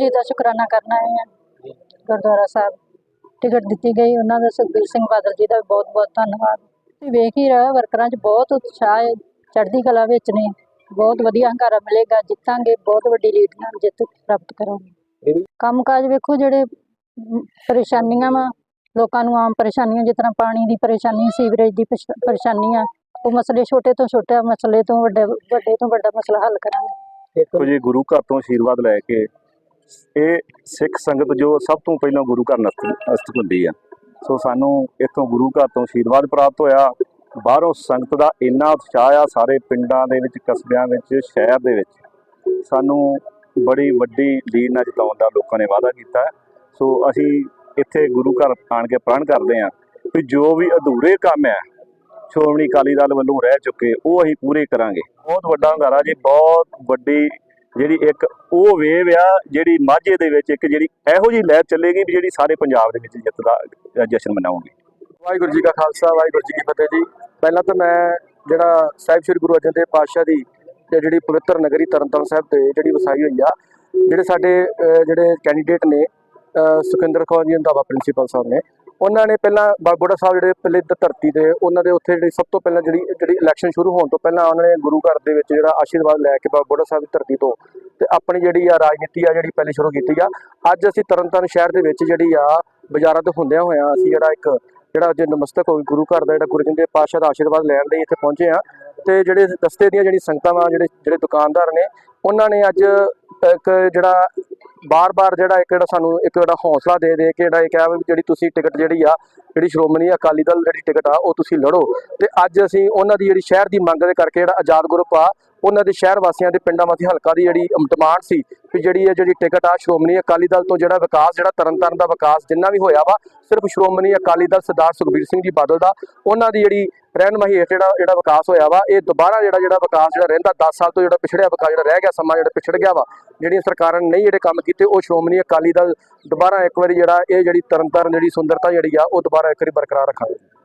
ਜੀ ਦਾ ਸ਼ੁਕਰਾਨਾ ਕਰਨਾ ਹੈ। ਗੁਰਦੁਆਰਾ ਸਾਹਿਬ ਟਿਕਟ ਦਿੱਤੀ ਗਈ। ਉਹਨਾਂ ਦਾ ਸੁਖਬੀਰ ਸਿੰਘ ਬਾਦਲ ਜੀ ਦਾ ਬਹੁਤ ਬਹੁਤ ਧੰਨਵਾਦ। ਤੇ ਵੇਖ ਹੀ ਰਿਹਾ ਵਰਕਰਾਂ 'ਚ ਬਹੁਤ ਉਤਸ਼ਾਹ ਹੈ। ਚੜ੍ਹਦੀ ਕਲਾ ਵਿੱਚ ਨੇ। ਬਹੁਤ ਵਧੀਆ ਹੰਗਾਰਾ ਮਿਲੇਗਾ। ਜਿੱਤਾਂਗੇ, ਬਹੁਤ ਵੱਡੀ ਲੀਡ ਨਾਲ ਜਿੱਤ ਪ੍ਰਾਪਤ ਕਰਾਂਗੇ। ਕੰਮਕਾਜ ਵੇਖੋ ਜਿਹੜੇ ਪਰੇਸ਼ਾਨੀਆਂ ਵਾ। ਲੋਕਾਂ ਨੂੰ ਆਮ ਪਰੇਸ਼ਾਨੀਆਂ, ਜਿਸ ਤਰ੍ਹਾਂ ਪਾਣੀ ਦੀ ਪਰੇਸ਼ਾਨੀ, ਸੀਵਰੇਜ ਦੀ ਪਰੇਸ਼ਾਨੀ ਆ ਉਹ ਮਸਲੇ ਛੋਟੇ ਤੋਂ ਛੋਟਾ, ਮਸਲੇ ਤੋਂ ਵੱਡੇ ਵੱਡੇ ਤੋਂ ਵੱਡਾ ਮਸਲਾ ਹੱਲ ਕਰਾਂਗੇ। ਦੇਖੋ ਜੀ, ਗੁਰੂ ਘਰ ਤੋਂ ਆਸ਼ੀਰਵਾਦ ਲੈ ਕੇ ਇਹ ਸਿੱਖ ਸੰਗਤ ਜੋ ਸਭ ਤੋਂ ਪਹਿਲਾਂ ਗੁਰੂ ਘਰ ਨਸਤ ਅਸਤਕ ਹੁੰਦੀ ਆ। ਸੋ ਸਾਨੂੰ ਇੱਥੋਂ ਗੁਰੂ ਘਰ ਤੋਂ ਆਸ਼ੀਰਵਾਦ ਪ੍ਰਾਪਤ ਹੋਇਆ। ਬਾਹਰੋਂ ਸੰਗਤ ਦਾ ਇੰਨਾ ਉਤਸ਼ਾਹ ਆ ਸਾਰੇ ਪਿੰਡਾਂ ਦੇ ਵਿੱਚ, ਕਸਬਿਆਂ ਵਿੱਚ, ਸ਼ਹਿਰ ਦੇ ਵਿੱਚ। ਸਾਨੂੰ ਬੜੀ ਵੱਡੀ ਲੀਡ ਨਾਲ ਜਿਤਾਉਣ ਦਾ ਲੋਕਾਂ ਨੇ ਵਾਅਦਾ ਕੀਤਾ। ਸੋ ਅਸੀਂ ਇੱਥੇ ਗੁਰੂ ਘਰ ਆਣ ਕੇ ਪ੍ਰਣ ਕਰਦੇ ਹਾਂ ਕਿ ਜੋ ਵੀ ਅਧੂਰੇ ਕੰਮ ਹੈ, ਸ਼੍ਰੋਮਣੀ ਅਕਾਲੀ ਦਲ ਵੱਲੋਂ ਰਹਿ ਚੁੱਕੇ, ਉਹ ਅਸੀਂ ਪੂਰੇ ਕਰਾਂਗੇ। ਬਹੁਤ ਵੱਡਾ ਹੰਗਾਰਾ ਜੀ, ਬਹੁਤ ਵੱਡੀ ਜਿਹੜੀ ਇੱਕ ਉਹ ਵੇਵ ਆ, ਜਿਹੜੀ ਮਾਝੇ ਦੇ ਵਿੱਚ ਇੱਕ ਜਿਹੜੀ ਇਹੋ ਜਿਹੀ ਲਹਿਰ ਚੱਲੇਗੀ ਵੀ ਜਿਹੜੀ ਸਾਰੇ ਪੰਜਾਬ ਦੇ ਵਿੱਚ ਜਿੱਤ ਦਾ ਜਸ਼ਨ ਮਨਾਉਗੀ ਵਾਹਿਗੁਰੂ ਜੀ ਕਾ ਖਾਲਸਾ, ਵਾਹਿਗੁਰੂ ਜੀ ਕੀ ਫਤਿਹ ਜੀ। ਪਹਿਲਾਂ ਤਾਂ ਮੈਂ ਜਿਹੜਾ ਸਾਹਿਬ ਸ੍ਰੀ ਗੁਰੂ ਅਰਜਨ ਦੇਵ ਪਾਤਸ਼ਾਹ ਦੀ ਤੇ ਜਿਹੜੀ ਪਵਿੱਤਰ ਨਗਰੀ ਤਰਨਤਾਰਨ ਸਾਹਿਬ ਤੇ ਜਿਹੜੀ ਵਸਾਈ ਹੋਈ ਆ, ਜਿਹੜੇ ਸਾਡੇ ਜਿਹੜੇ ਕੈਂਡੀਡੇਟ ਨੇ ਸੁਖਿੰਦਰ ਕੌਰ ਜੀ ਰੰਧਾਵਾ ਪ੍ਰਿੰਸੀਪਲ ਸਾਹਿਬ ਨੇ ਉਹਨਾਂ ਨੇ ਪਹਿਲਾਂ ਬਾਗੋੜਾ ਸਾਹਿਬ ਜਿਹੜੇ ਪਹਿਲੇ ਧਰਤੀ ਤੇ, ਉਹਨਾਂ ਦੇ ਉੱਥੇ ਜਿਹੜੀ ਸਭ ਤੋਂ ਪਹਿਲਾਂ ਜਿਹੜੀ ਜਿਹੜੀ ਇਲੈਕਸ਼ਨ ਸ਼ੁਰੂ ਹੋਣ ਤੋਂ ਪਹਿਲਾਂ ਉਹਨਾਂ ਨੇ ਗੁਰੂ ਘਰ ਦੇ ਵਿੱਚ ਜਿਹੜਾ ਆਸ਼ੀਰਵਾਦ ਲੈ ਕੇ ਬਾਗੋੜਾ ਸਾਹਿਬ ਦੀ ਧਰਤੀ ਤੋਂ ਤੇ ਆਪਣੀ ਜਿਹੜੀ ਆ ਰਾਜਨੀਤੀ ਆ ਜਿਹੜੀ ਪਹਿਲੇ ਸ਼ੁਰੂ ਕੀਤੀ ਆ। ਅੱਜ ਅਸੀਂ ਤਰਨਤਾਰਨ ਸ਼ਹਿਰ ਦੇ ਵਿੱਚ ਜਿਹੜੀ ਆ ਬਾਜ਼ਾਰਾਂ ਤੋਂ ਹੁੰਦਿਆਂ ਹੋਇਆਂ ਅਸੀਂ ਜਿਹੜਾ ਇੱਕ, ਜਿਹੜਾ ਅੱਜ ਨਮਸਤਕ ਹੋਈ ਗੁਰੂ ਘਰ ਦਾ ਜਿਹੜਾ ਗੁਰੂ ਜੀ ਦੇ ਪਾਤਸ਼ਾਹ ਦਾ ਆਸ਼ੀਰਵਾਦ ਲੈਣ ਲਈ ਇੱਥੇ ਪਹੁੰਚੇ ਆ। ਤੇ ਜਿਹੜੇ ਰਸਤੇ ਦੀਆਂ ਜਿਹੜੀ ਸੰਗਤਾਂ ਵਾ, ਜਿਹੜੇ ਜਿਹੜੇ ਦੁਕਾਨਦਾਰ ਨੇ, ਉਹਨਾਂ ਨੇ ਅੱਜ ਇੱਕ ਜਿਹੜਾ ਬਾਰ-ਬਾਰ ਜਿਹੜਾ ਇੱਕ ਜਿਹੜਾ ਸਾਨੂੰ ਇੱਕ ਜਿਹੜਾ ਹੌਸਲਾ ਦੇ ਦੇ ਕੇ ਜਿਹੜਾ ਇਹ ਕਿਹਾ ਵੀ ਜਿਹੜੀ ਤੁਸੀਂ ਟਿਕਟ ਜਿਹੜੀ ਆ, ਜਿਹੜੀ ਸ਼੍ਰੋਮਣੀ ਅਕਾਲੀ ਦਲ ਜਿਹੜੀ ਟਿਕਟ ਆ, ਉਹ ਤੁਸੀਂ ਲੜੋ। ਤੇ ਅੱਜ ਅਸੀਂ ਉਹਨਾਂ ਦੀ ਜਿਹੜੀ ਸ਼ਹਿਰ ਦੀ ਮੰਗ ਦੇ ਕਰਕੇ ਜਿਹੜਾ ਆਜ਼ਾਦ ਗਰੁੱਪ ਆ ਉਹਨਾਂ ਦੇ ਸ਼ਹਿਰ ਵਾਸੀਆਂ ਦੇ ਪਿੰਡਾਂ ਵਾਸੀ ਹਲਕਾ ਦੀ ਜਿਹੜੀ ਡਿਮਾਂਡ ਸੀ ਕਿ ਜਿਹੜੀ ਇਹ ਜਿਹੜੀ ਟਿਕਟ ਆ ਸ਼੍ਰੋਮਣੀ ਅਕਾਲੀ ਦਲ ਤੋਂ ਜਿਹੜਾ ਵਿਕਾਸ, ਜਿਹੜਾ ਤਰਨਤਾਰਨ ਦਾ ਵਿਕਾਸ ਜਿੰਨਾ ਵੀ ਹੋਇਆ ਵਾ, ਸਿਰਫ ਸ਼੍ਰੋਮਣੀ ਅਕਾਲੀ ਦਲ ਸਰਦਾਰ ਸੁਖਬੀਰ ਸਿੰਘ ਜੀ ਬਾਦਲ ਦਾ, ਉਹਨਾਂ ਦੀ ਜਿਹੜੀ ਰਹਿਨਮਾਈ ਹੇਠ ਜਿਹੜਾ ਜਿਹੜਾ ਵਿਕਾਸ ਹੋਇਆ ਵਾ, ਇਹ ਦੁਬਾਰਾ ਜਿਹੜਾ ਜਿਹੜਾ ਵਿਕਾਸ ਜਿਹੜਾ ਰਹਿੰਦਾ 10 ਸਾਲ ਤੋਂ ਜਿਹੜਾ ਪਿਛੜਿਆ ਵਿਕਾਸ ਜਿਹੜਾ ਰਹਿ ਗਿਆ, ਸਮਾਂ ਜਿਹੜਾ ਪਿਛੜ ਗਿਆ ਵਾ, ਜਿਹੜੀਆਂ ਸਰਕਾਰਾਂ ਨੇ ਨਹੀਂ ਜਿਹੜੇ ਕੰਮ ਕੀਤੇ, ਉਹ ਸ਼੍ਰੋਮਣੀ ਅਕਾਲੀ ਦਲ ਦੁਬਾਰਾ ਇੱਕ ਵਾਰੀ ਜਿਹੜਾ ਇਹ ਜਿਹੜੀ ਤਰਨਤਾਰਨ ਜਿਹੜੀ ਸੁੰਦਰਤਾ ਜਿਹੜੀ ਆ, ਉਹ ਦੁਬਾਰਾ ਇੱਕ ਵਾਰੀ ਬਰਕਰਾਰ ਰੱਖਾਂਗੇ।